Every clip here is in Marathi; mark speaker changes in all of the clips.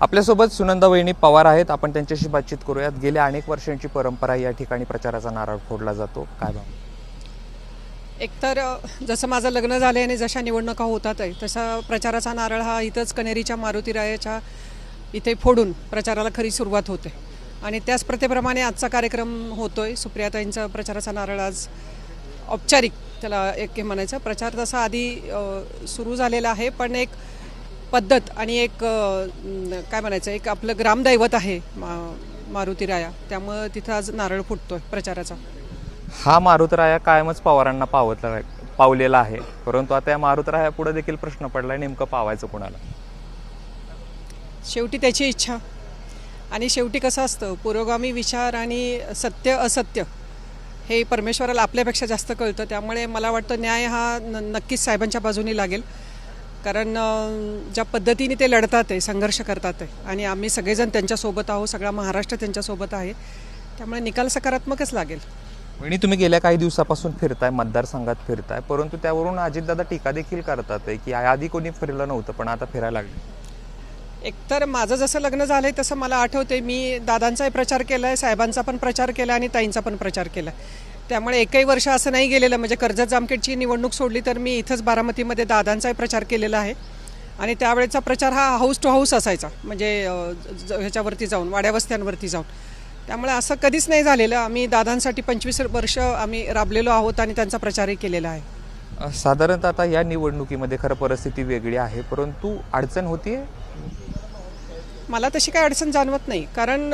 Speaker 1: आपल्यासोबत सुनंदा वहिनी पवार आहेत. आपण त्यांच्याशी बातचीत करूयात. गेल्या अनेक वर्षांची परंपरा या ठिकाणी प्रचाराचा नारळ फोडला जातो. काय भाव?
Speaker 2: एकतर जसं माझं लग्न झालं आणि जशा निवडणुका होतात आहे तसा प्रचाराचा नारळ हा इथंच कनेरीच्या मारुतीरायाच्या इथे फोडून प्रचाराला खरी सुरुवात होते. आणि त्याच प्रथेप्रमाणे आजचा कार्यक्रम होतोय. सुप्रियाताईंचा प्रचाराचा नारळ आज औपचारिक त्याला एक हे म्हणायचं प्रचार तसा आधी सुरू झालेला आहे. पण एक पद्धत आणि एक काय म्हणायचं एक आपलं ग्रामदैवत आहे मा मारुतीराया त्यामुळं तिथं आज नारळ फुटतोय प्रचाराचा.
Speaker 1: हा मारुतराया कायमच पवारांना पावतला पावलेला आहे. परंतु आता या मारुतराया पुढे देखील प्रश्न पडलाय नेमकं पावायचं कुणाला?
Speaker 2: शेवटी त्याची इच्छा. आणि शेवटी कसं असतं पुरोगामी विचार आणि सत्य असत्य हे परमेश्वराला आपल्यापेक्षा जास्त कळतं. त्यामुळे मला वाटतं न्याय हा नक्कीच साहेबांच्या बाजूनी लागेल. कारण ज्या पद्धतीने ते लढतात आहे संघर्ष करतात आहे आणि आम्ही सगळेजण त्यांच्यासोबत आहोत सगळा महाराष्ट्र त्यांच्यासोबत आहे त्यामुळे निकाल सकारात्मकच लागेल.
Speaker 1: वहिनी तुम्ही गेल्या काही दिवसापासून फिरताय मतदारसंघात फिरताय परंतु त्यावरून अजितदादा टीका देखील करतात आहे की आधी कोणी फिरलं नव्हतं पण आता फिरायला लागले.
Speaker 2: एकतर माझं जसं लग्न झालं आहे तसं मला आठवते मी दादांचाही प्रचार केला आहे साहेबांचा पण प्रचार केला आणि ताईंचा पण प्रचार केला त्यामुळे एकही वर्ष असं नाही गेलेलं. म्हणजे कर्जत जामखेडची निवडणूक सोडली तर मी इथंच बारामतीमध्ये दादांचाही प्रचार केलेला आहे. आणि त्यावेळेचा प्रचार हा हाऊस टू हाऊस असायचा. म्हणजे ज- ह्याच्यावरती जाऊन वाड्यावस्त्यांवरती जाऊन. त्यामुळे असं कधीच नाही झालेलं. आम्ही दादांसाठी पंचवीस वर्ष आम्ही राबलेलो आहोत आणि त्यांचा प्रचारही केलेला आहे.
Speaker 1: साधारणतः आता या निवडणुकीमध्ये खरं परिस्थिती वेगळी आहे. परंतु अडचण होती
Speaker 2: मला तशी काही अडचण जाणवत नाही. कारण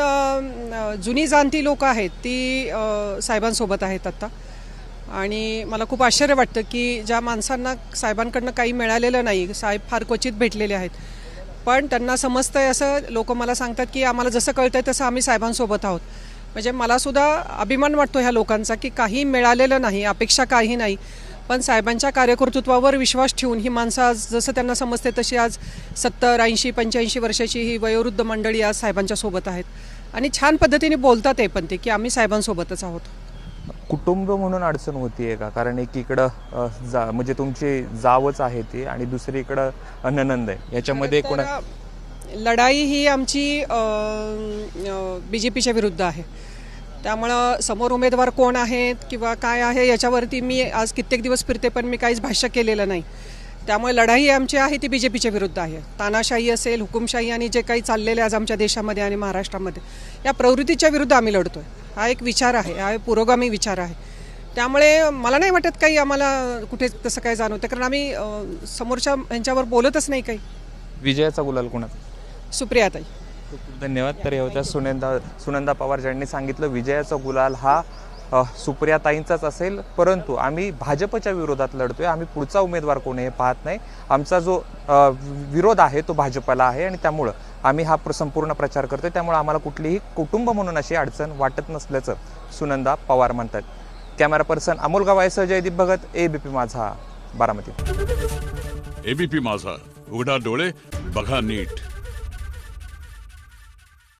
Speaker 2: जुनी जाणती लोक आहेत ती साहेबांसोबत आहेत आत्ता आणि मला खूप आश्चर्य वाटतं की ज्या माणसांना साहेबांकडनं काही मिळालेलं नाही साहेब फार क्वचित भेटलेले आहेत. पण त्यांना समजतं आहे असं लोक मला सांगतात की आम्हाला जसं कळतं आहे तसं आम्ही साहेबांसोबत आहोत. म्हणजे मलासुद्धा अभिमान वाटतो ह्या लोकांचा की काही मिळालेलं नाही अपेक्षा काही नाही. पण साहेबांच्या कार्यकर्तृत्वावर विश्वास ठेवून ही माणसं आज जसं त्यांना समजते तशी आज सत्तर ऐंशी पंच्याऐंशी वर्षाची ही वयोवृद्ध मंडळी आज साहेबांच्या सोबत आहेत. आणि छान पद्धतीने बोलतात आहे पण ते की आम्ही साहेबांसोबतच आहोत.
Speaker 1: कुटुंब म्हणून अडचण होतीये का? कारण एकीकडं जा म्हणजे तुमची जावच आहे ती आणि दुसरीकडं अ, ननंद आहे. याच्यामध्ये कोणा
Speaker 2: लढाई ही आमची बी जे पीच्या विरुद्ध आहे. त्यामुळं समोर उमेदवार कोण आहेत किंवा काय आहे याच्यावरती मी आज कित्येक दिवस फिरते पण मी काहीच भाष्य केलेलं नाही. त्यामुळे लढाई आमची आहे ती बी जे पीच्या विरुद्ध आहे. तानाशाही असेल हुकुमशाही आणि जे काही चाललेले आज आमच्या देशामध्ये आणि महाराष्ट्रामध्ये या प्रवृत्तीच्या विरुद्ध आम्ही लढतोय. हा एक विचार आहे हा पुरोगामी विचार आहे. त्यामुळे मला नाही वाटत काही आम्हाला कुठे तसं काय जाणवतं कारण आम्ही समोरच्या ह्यांच्यावर बोलतच नाही काही.
Speaker 1: विजयाचा गुलाल कोणाचा?
Speaker 2: सुप्रियाताई.
Speaker 1: खूप खूप धन्यवाद. तर हे होत्या सुनंदा सुनंदा पवार ज्यांनी सांगितलं विजयाचा गुलाल हा सुप्रियाताईंचाच असेल परंतु आम्ही भाजपच्या विरोधात लढतोय. आम्ही पुढचा उमेदवार कोणी हे पाहत नाही. आमचा जो विरोध आहे तो भाजपला आहे आणि त्यामुळं आम्ही हा संपूर्ण प्रचार करतोय. त्यामुळे आम्हाला कुठलीही कुटुंब म्हणून अशी अडचण वाटत नसल्याचं सुनंदा पवार म्हणतात. Camera person Amol गवायसह Jaydeep Bhagat A B P Majha Baramati.
Speaker 3: ABP माझा. उघडा डोळे बघा नीट.